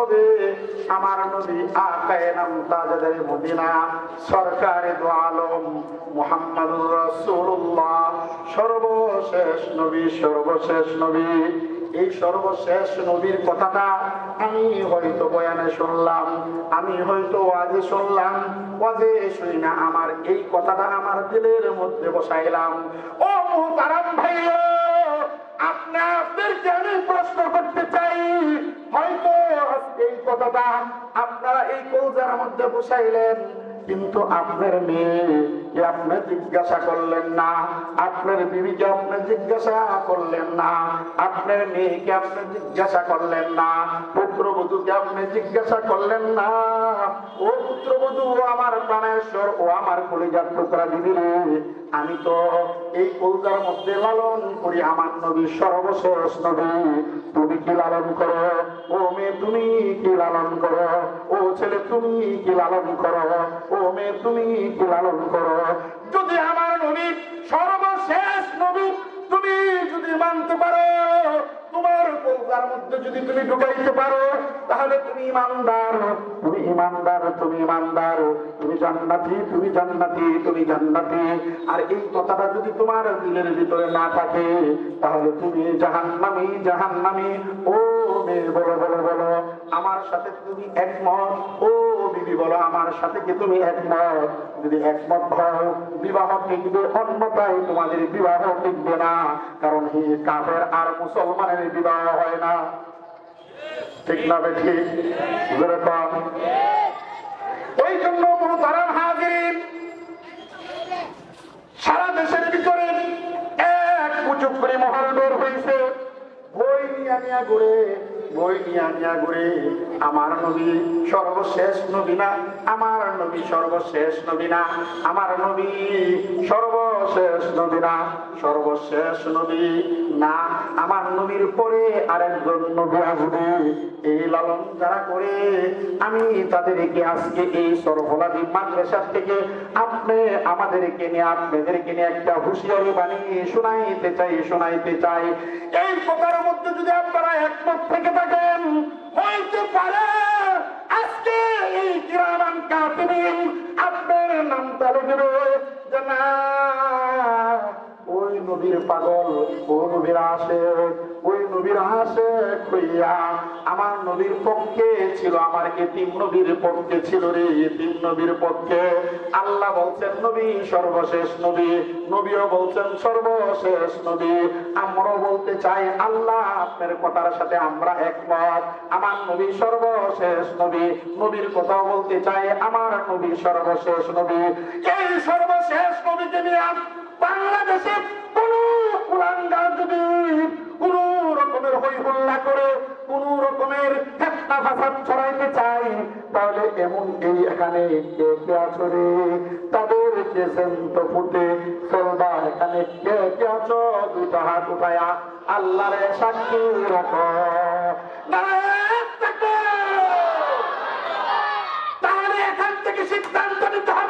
হবে। আমার নবী আকায়ে নাম তাজাদের মদিনা। সরকারে দো আলম মুহাম্মাদুর রাসূলুল্লাহ। সর্বশেষ নবী সর্বশেষ নবী। এই সর্বশেষ নবীর কথাটা আমি হয়তো বয়ানে শুনলাম, আমি হয়তো ওয়াজে শুনলাম, ওয়াজে শুনি না, আমার এই কথাটা আমার দিলের মধ্যে বসাইলাম। ও মুহতারাম ভাইয়া আপনাদেরকে আমি প্রশ্ন করতে চাই হয়তো এই কথাটা আপনারা এই কৌজার মধ্যে বসাইলেন কিন্তু আপনার আপনি জিজ্ঞাসা করলেন না? আপনার জিজ্ঞাসা করলেন না। আপনার আপনি জিজ্ঞাসা করলেন না। আপনি জিজ্ঞাসা করলেন না। ও আমার প্রাণেশ্বর, ও আমার কলিজার টুকরা আমি তো এই কৌজার মধ্যে লালন করি আমার নবী, সর্বশেষ নবী। তুমি কি লালন করো? ও মেয়ে, তুমি কি লালন করো? ও ছেলে, তুমি কি লালন করো? ও মেয়ে, তুমি কি লালন করো? যদি আমার নবী সর্বশেষ নবী, তুমি যদি মানতে পারো, তোমার কৌজার মধ্যে যদি তুমি ঢুকাইতে পারো, তাহলে তুমি ইমানদার। তুমি ইমানদার তুমি ইমানদার। তুমি জান্নাতি তুমি জান্নাতি তুমি জান্নাতি। আর এই কথাটা যদি তোমার দিলের ভিতরে না থাকে, তাহলে তুমি জাহান্নামি জাহান্নামি। ও মেয়ে, বলো বলো বলো, আমার সাথে তুমি একমত। ও বিবি বলো আমার সাথে কি তুমি একমত? যদি একমত হও, বিবাহ টিকবে অন্যতায় তোমাদের বিবাহ টিকবে না। কারণ হে কাফের, আর মুসলমানের বিবাহ হয় না। ঠিক না বেঠি? কম। এই জন্য তারা হাজির সারা দেশের ভিতরে এক পুচুক করে মহল বের হয়েছে। বই নিয়া নিয়া ঘুরে বই নিয়া নিয়া ঘুরে আমার নবী সর্বশেষ নবী না, আমার নবী সর্বশেষ নবী না, আমার নবী সর্বশেষ নবী না, সর্বশেষ নবী না। আমার নবীর পরে আরেকজন নবী আসবে। এই লালন যারা করে, আমি তাদেরকে আজকে এই সরফলাদি মাদ্রাসার থেকে আপনি আমাদেরকে নিয়ে, আপনাদেরকে নিয়ে একটা হুঁশিয়ারি বানিয়ে শোনাইতে চাই শোনাইতে চাই। এই কথার মধ্যে যদি আপনারা একমত থেকে থাকেন, হইতে পারে আজকে এই কিরামান কাতিবিন আপনার নাম তালে দেবে যে না ওই নবীর পাগল, ও নবীর আসে ওই নবীর আসে কইয়া আমার নবীর পক্ষে ছিল, আমার এতিম নবীর পক্ষে ছিল রে, এতিম নবীর পক্ষে। আল্লাহ বলছেন, নবী সর্বশেষ নবী। নবীও বলছেন, সর্বশেষ নবী। আমরাও বলতে চাই, আল্লাহ আপনার কথার সাথে আমরা একমত। আমার নবী সর্বশেষ নবী। নবীর কথাও বলতে চাই, আমার নবী সর্বশেষ নবী। এই সর্বশেষ নবীকে নিয়ে বাংলাদেশে তাহলে এমন এখানে কে কে আছো রে? তাদেরকে সেন্ত ফুটে চলবা এখানে কে কে আছো? দুটা হাত উঠায়া আল্লাহর সাক্ষী রাখো। তাহলে এখান থেকে সিদ্ধান্ত নিতে হবে।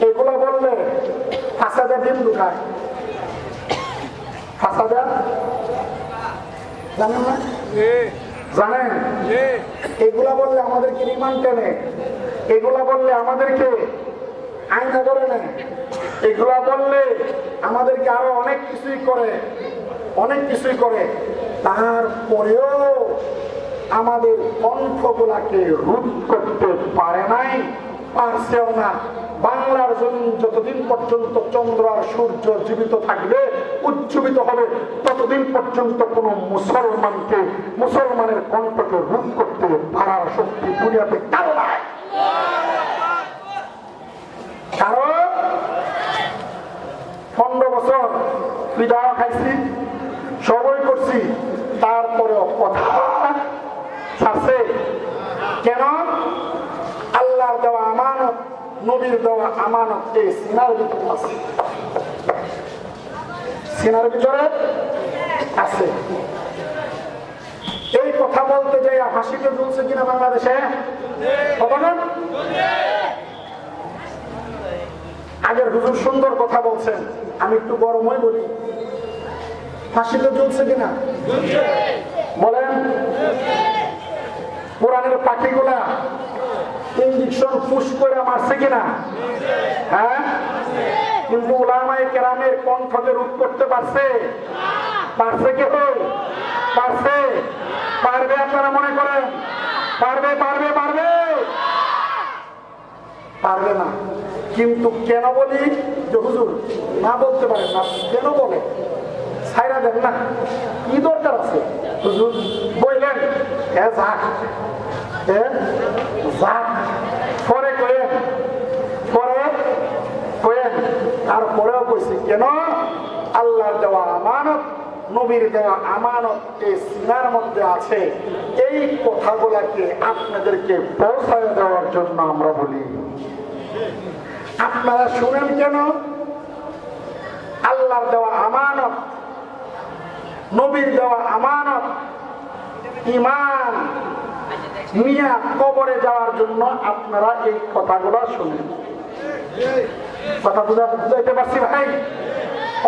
এগুলা বললে ফাঁসাদা ডিম ঢুকায় ফাঁসাদা? জানেন না? জানেন? এগুলা বললে আমাদেরকে রিমান্ড টেনে। এগুলা বললে আমাদেরকে আইনা ধরে নেয় এগুলা বললে আমাদেরকে আরও অনেক কিছুই করে। অনেক কিছুই করে। তারপরেও আমাদের কণ্ঠগুলাকে রোধ করতে পারে নাই। পারছেও না। বাংলার জমিন যতদিন পর্যন্ত চন্দ্র আর সূর্য জীবিত থাকবে, উজ্জীবিত হবে, ততদিন পর্যন্ত কোন মুসলমানকে, মুসলমানের কণ্ঠকে রূপ করতে পারার শক্তি দুনিয়াতে কারও নাই। কারণ পনেরো বছর পিঠাও খাইছি, সবই করছি, তারপরেও কথা কেন? নবীর দেওয়া আমানত এই সিনার ভিতরে আছে। সিনার ভিতরে আছে। এই কথা বলতে যাই হাসিতে চলছে কিনা বাংলাদেশে? আগের হুজুর সুন্দর কথা বলছেন, আমি একটু গরমই বলি। হাসিতে চলছে কিনা? বলেন। কোরআনের পাখিগুলা ইঞ্জেকশন পুশ করে মারছে কিনা? হ্যাঁ? কিন্তু ওলামাই কেরামের কণ্ঠকে রোধ করতে পারছে? পারছে কে পারছে? পারবে আপনারা মনে করেন? পারবে পারবে পারবে? পারবে না। কিন্তু কেন বলি যে হুজুর, না বলতে পারেন না কেন বলে ছাইরা দেন না। কি দরকার আছে? হুজুর বললেন হ্যাঁ যাক হ্যাঁ যাক পরে কয়েন পরে কয়েন। আর পরেও কইছি, কেন? আল্লাহর দেওয়া আমানত, নবীর দেওয়া আমানত এই সিনার মধ্যে আছে। এই কথাগুলাকে আপনাদেরকে পৌঁছায় দেওয়ার জন্য আমরা বলি। আপনারা শুনেন কেন? আল্লাহর দেওয়া আমানত নবীর দেওয়া আমানত ইমান মিয়া কবরে যাওয়ার জন্য আপনারা এই কথাগুলো শুনেন। কথা বুঝা বুঝাইতে পারছি ভাই?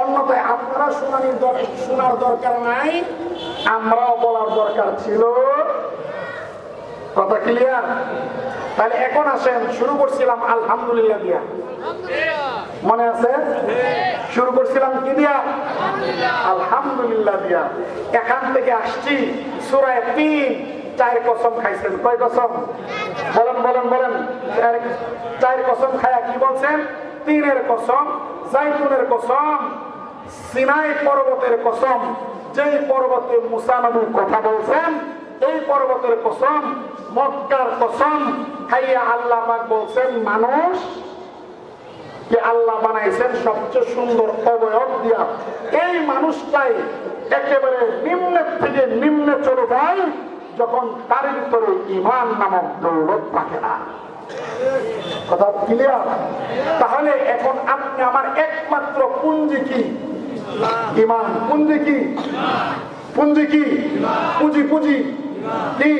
অন্যথায় আপনারা শোনানির শোনার দরকার নাই, আমরাও বলার দরকার ছিল। কথা ক্লিয়ার তাহলে এখন আসেন, শুরু করছিলাম আলহামদুলিল্লাহ দিয়া। মনে আছে? শুরু করছিলাম কি দিয়া? আলহামদুলিল্লাহ দিয়া। এখান থেকে আসছি সুরায় তিন, চার কসম খাইছেন। কয় কসম? বলেন বলেন বলেন। চার কসম খায়া কি বলছেন? তিনের কসম, জাইতুনের কসম, সিনাই পর্বতের কসম। যেই পর্বতে মুসানবীর কথা বলছেন এই পর্বতের কসম, মক্কার কসম, খাইয়া আল্লাহ বলছেন, মানুষ যে আল্লাহ বানাইছেন সবচেয়ে সুন্দর অবয়ব দিয়া, এই মানুষটাই একেবারে নিম্নের থেকে নিম্নে চলে যায় যখন তার ভিতরে ইমান নামক দৌলত থাকে না। কথা ক্লিয়ার তাহলে এখন আপনি আমার একমাত্র পুঞ্জি কি? ইমান পুঞ্জি কি? পুঞ্জি কি? পুঁজি পুঁজি। কি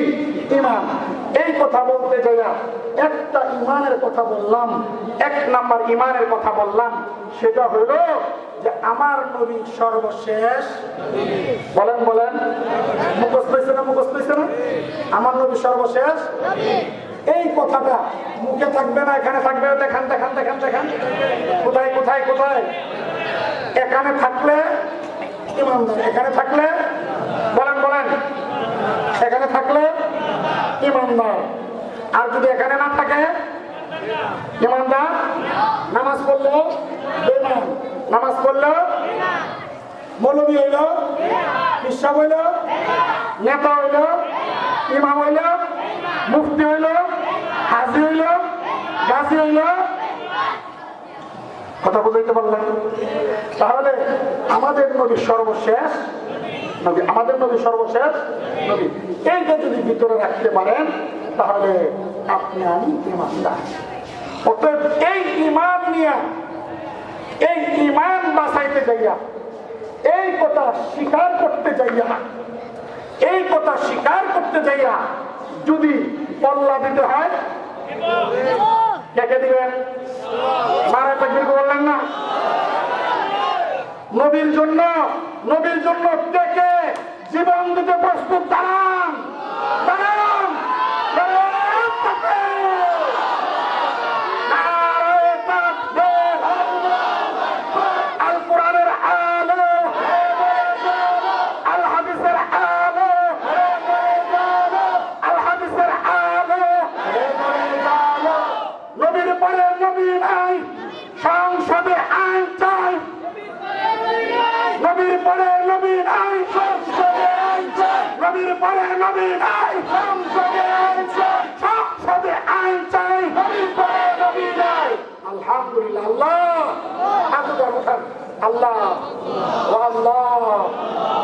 ইমান এই কথা বলতে যাইয়া একটা ইমানের কথা বললাম, এক নাম্বার ইমানের কথা বললাম, সেটা হলো যে আমার নবী সর্বশেষ বলেন বলেন। মুখস্থ হয়েছে না, মুখস্থ হয়েছে না? আমার নবী সর্বশেষ? এই কথাটা মুখে থাকবে না, এখানে থাকবে দেখান দেখান দেখান দেখান। কোথায় কোথায় কোথায়? এখানে থাকলে ইমানদার এখানে থাকলে এখানে থাকলে ইমানদার। আর যদি এখানে না থাকে, ইমানদার? নামাজ পড়ল নামাজ পড়ল মৌলবী হইল বিশ্বাস হইল, নেতা হইল, ইমাম হইল, মুফতি হইল, হাজি হইল, গাজী হইল। কথা বুঝাইতে পারলেন? তাহলে আমাদের নবী সর্বশেষ নবী আমাদের নবী সর্বশেষ নবী। এইটা যদি ভিতরে রাখতে পারেন, তাহলে আপনি আমি ইমানদার অতএব এই ইমান নিয়ে, এই ইমান বাঁচাইতে যাইয়া, এই কথা স্বীকার করতে যাইয়া, এই কথা স্বীকার করতে যাইয়া যদি পল্লা দিতে হয় কে দিবেন। মারা তাকবীর বললেন না? নবীর জন্য নবীর জন্য কে কে জীবন দিতে প্রস্তুত দাঁড়ান। দাঁড়ান, তাকবীর! নারায়ে তাকবীর! আল কোরআনের আলো আল হাদিসের আলো আল হাদিসের আলো নবীর পরে নবী নাই সংসদে আইন চাই নবীর পরে নবী নাই সংসদে আইন চাই নবীর পরে নবী নাই সংসদে আইন চাই সংসদে আইন চাই নবীর পরে নবী নাই আলহামদুলিল্লাহ আল্লাহ হাত উঠান উঠান আল্লাহ ও আল্লাহ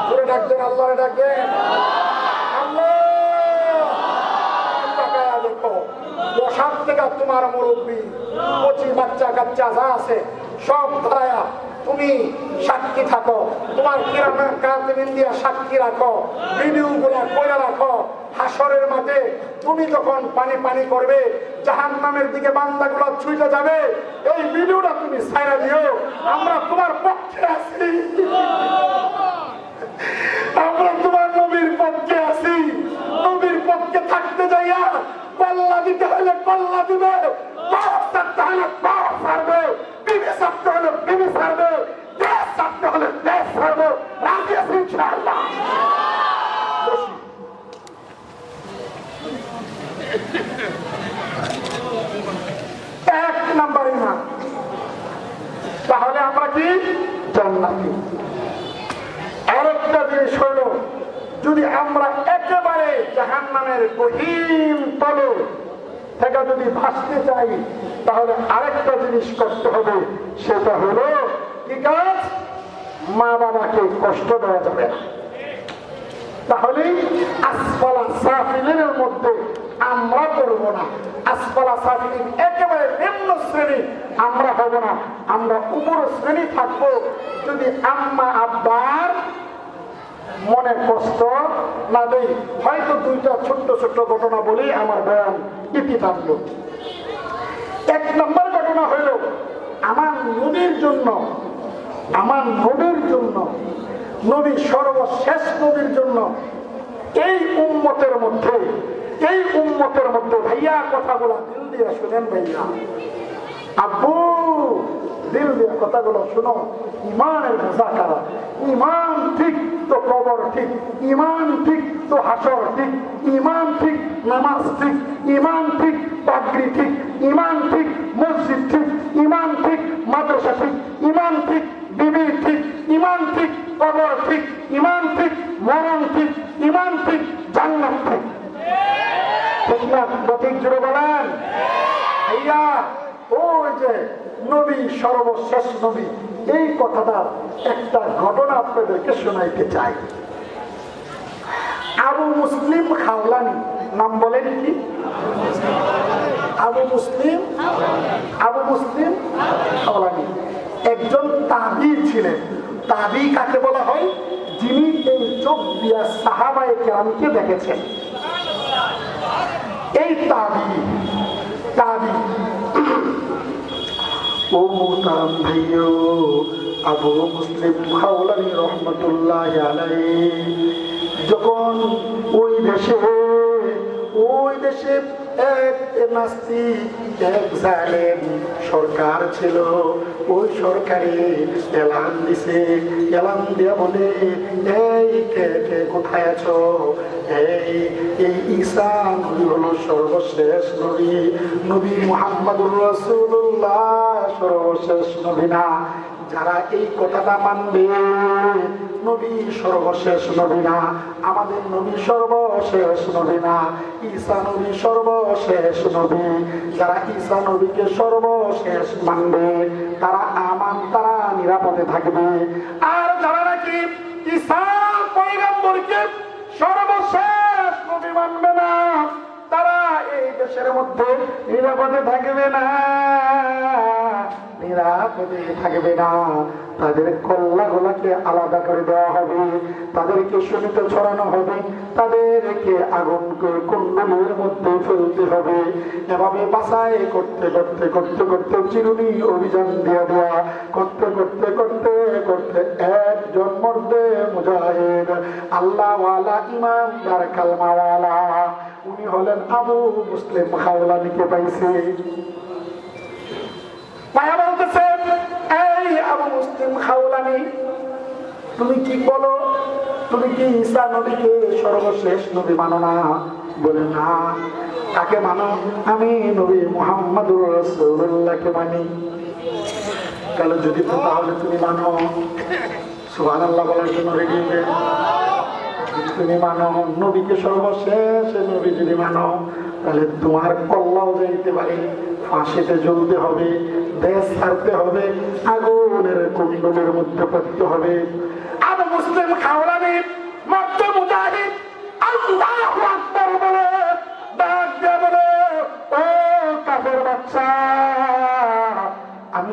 জোরে ডাকবেন আল্লাহ! ডাকবেন তুমি রাখো। মাঠে তুমি যখন পানি পানি করবে জাহান নামের দিকে বান্দা গুলো ছুটে যাবে, এই ভিডিওটা তুমি ছাইরা দিও। আমরা তোমার পক্ষে আছি। পক্ষে আছি, নবীর পক্ষে থাকতে যাইয়া পাল্লা দিতে হলে পাল্লা দিবে পাওয়া ছাড়তে হলে পাওয়া ছাড়বে বিবি ছাড়তে হলে বিবি ছাড়বে দেশ ছাড়তে হলে দেশ ছাড়বে রাজি আছি ইনশাআল্লাহ বসি। এক নাম্বার ইমান তাহলে আমরা কি জান্নাতি আরেকটা জিনিস হইল যদি আমরা একেবারে নামের গহীন তলে থেকে যদি ভাসতে চাই, তাহলে আরেকটা জিনিস করতে হবে, সেটা হলো কি কাজ? মা বাবাকে কষ্ট দেওয়া যাবে না। তাহলে আসফালা সাফিলের মধ্যে আমরা করব না। আসফালা সাফিলিন একেবারে নিম্ন শ্রেণি, আমরা হব না। আমরা উপর শ্রেণি থাকব। যদি আম্মা আব্বার মনে কষ্ট না দেই। হয়তো দুইটা ছোট্ট ছোট্ট ঘটনা বলেই আমার বয়ান ইতি থাকল। এক নম্বর ঘটনা হইল, আমার নদীর জন্য, আমার নদীর জন্য, নবী সর্বশেষ নদীর জন্য, এই উম্মতের মধ্যে, এই উম্মতের মধ্যে ভাইয়া কথাগুলো দিল দিয়ে শুনেন ভাইয়া। আব্বু, দিল দিয়ে কথাগুলো শুনো। ইমানের মুজাকারা। ইমান ঠিক তো কবর ঠিক, ইমান ঠিক তো হাসর ঠিক, ইমান ঠিক নামাজ ঠিক, ইমান ঠিক পাগড়ি ঠিক, ইমান ঠিক মসজিদ ঠিক, ইমান ঠিক মাদ্রাসা ঠিক, ইমান ঠিক বিবি ঠিক, ইমান ঠিক কবর ঠিক, ইমান ঠিক মরণ ঠিক, ইমান ঠিক জান্নাত ঠিক। ঠিক না? ঠিক জুড়ে বলেন। ভাইয়া ওই যে নবী, সর্বশেষ নবী, এই কথাটা একটা ঘটনা আপনাদেরকে শোনাইতে চাই। আবু মুসলিম খাওলানি, নাম বলেন কি? আবু মুসলিম? আবু মুসলিম খাওলানি। একজন তাবি ছিলেন। তাবি কাকে বলা হয়? যিনি এই চোখ দিয়া সাহাবায়ে কেরামকে দেখেছেন। এই তাবি তাবি ও মোহতারাম ভাইও আবু মুসলিম খাওলানি রহমতুল্লাহ আলাই যখন ওই দেশে ওই দেশে সরকার ছিল। ওই সরকারে এলান দিছে। এলান দিয়া বলে, এই কে কে কোথায় আছো? এই এই ঈসা নবী হলো সর্বশেষ নবী। নবী মুহাম্মদুর রাসূলুল্লাহ সর্বশেষ নবী না। যারা এই কথাটা মানবে, নবী সর্বশেষ নবী না। আমাদের নবী সর্বশেষ নবী না। ঈসা নবী সর্বশেষ নবী। যারা ঈসা নবীকে সর্বশেষ মানবে, তারা আমান, তারা নিরাপদে থাকবে। আর যারা নাকি ঈসা পয়গম্বরকে সর্বশেষ নবী মানবে না, তারা এই দেশের মধ্যে নিরাপদে থাকবে না। থাকবে না। তাদের কল্লা গোলাকে আলাদা করে দেওয়া হবে। তাদেরকে শুনিতে ছড়ানো হবে। তাদেরকে আগুন কুণ্ডলের মধ্যে ফেলতে হবে। এভাবে বাসায় করতে করতে করতে করতে চিরুনি অভিযান দেওয়া দেওয়া করতে করতে করতে করতে একজন মধ্যে মুজাহিদ। আল্লাহওয়ালা ইমানদার কালমাওয়ালা। উনি হলেন আবু মুসলিম খাওলানিকে পাইছে। মায়া বলতেছে, এই আবু মুসলিম খাওলানি, তুমি কি বলো? তুমি কি ঈসা নবীকে সর্বশেষ নবী মানো না? বলে, না কাকে মানো। আমি নবী মোহাম্মদুর রসুল্লাহকে মানি। তাহলে যদি তাহলে তুমি মানো। সুহান আল্লাহ বলার জন্য রেডি তুমি মানো, নবীকে সর্বশেষ নবী যদি মানো, তাহলে তোমার কল্লাও যাইতে পারে। ফাঁসিতে জ্বলতে হবে, দেশ ছাড়তে হবে, আগুনের কুণ্ডলের মধ্যে পড়তে হবে। আর মুসলিম খাওয়ানি মত্ত মুজাহিদ, আল্লাহ আকবার বলে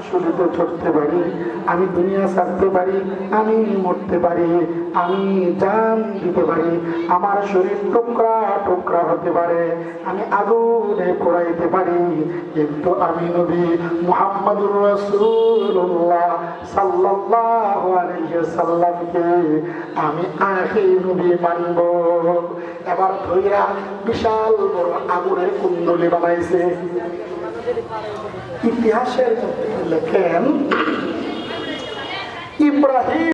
শুরুতে চড়তে পারি, আমি দুনিয়া ছাড়তে পারি, আমি মরতে পারি, আমি জান দিতে পারি, আমার শরীর টুকরা টুকরা হতে পারে, আমি আগুনে পোড়াইতে পারি। কিন্তু আমি নবী মুহাম্মদুর রাসূলুল্লাহ সাল্লাল্লাহু আলাইহি সাল্লামকে আমি আখি নবী মানব। এবার ধইরা বিশাল বড় আগুনের কুণ্ডলী বানাইছে। ইতিহাসের মধ্যে লেখেন ইব্রাহিম